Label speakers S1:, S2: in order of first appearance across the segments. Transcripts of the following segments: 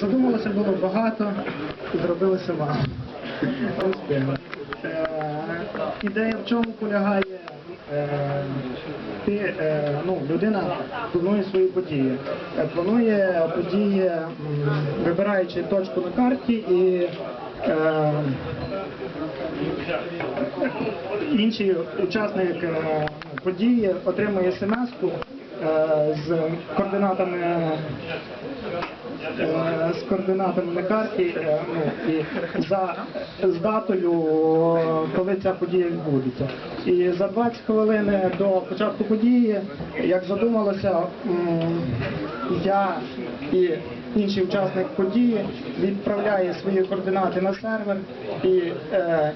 S1: Задумалося було багато, зробилося мало. Е, Ідея в чому полягає? Е, Ти, е, ну, людина планує свої події. Планує події, вибираючи точку на карті і е, інший учасник події отримує смс-ку з координатами координатами на карті е, ну, і за з датою, коли ця подія відбудеться. І за 20 хвилин до початку події, як задумалося, я і інший учасник події відправляє свої координати на сервер, і е,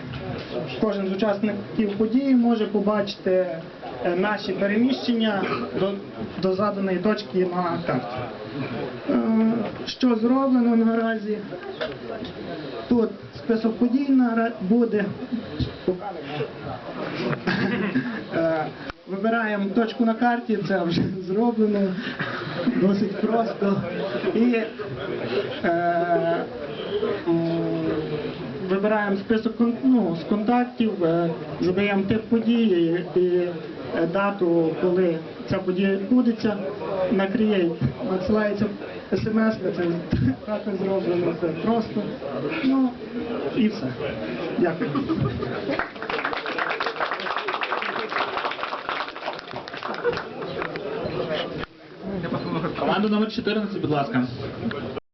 S1: кожен з учасників події може побачити е, наші переміщення до, до заданої точки на карті. Що зроблено наразі? Тут список подій буде. Е, Вибираємо точку на карті, це вже зроблено досить просто. І е, вибираємо список ну, з контактів, е, задаємо тип події і е, дату, коли ця подія відбудеться, на Create надсилається смс, це також зроблено, це просто. Ну і все. Дякую.
S2: Команда номер 14, будь ласка.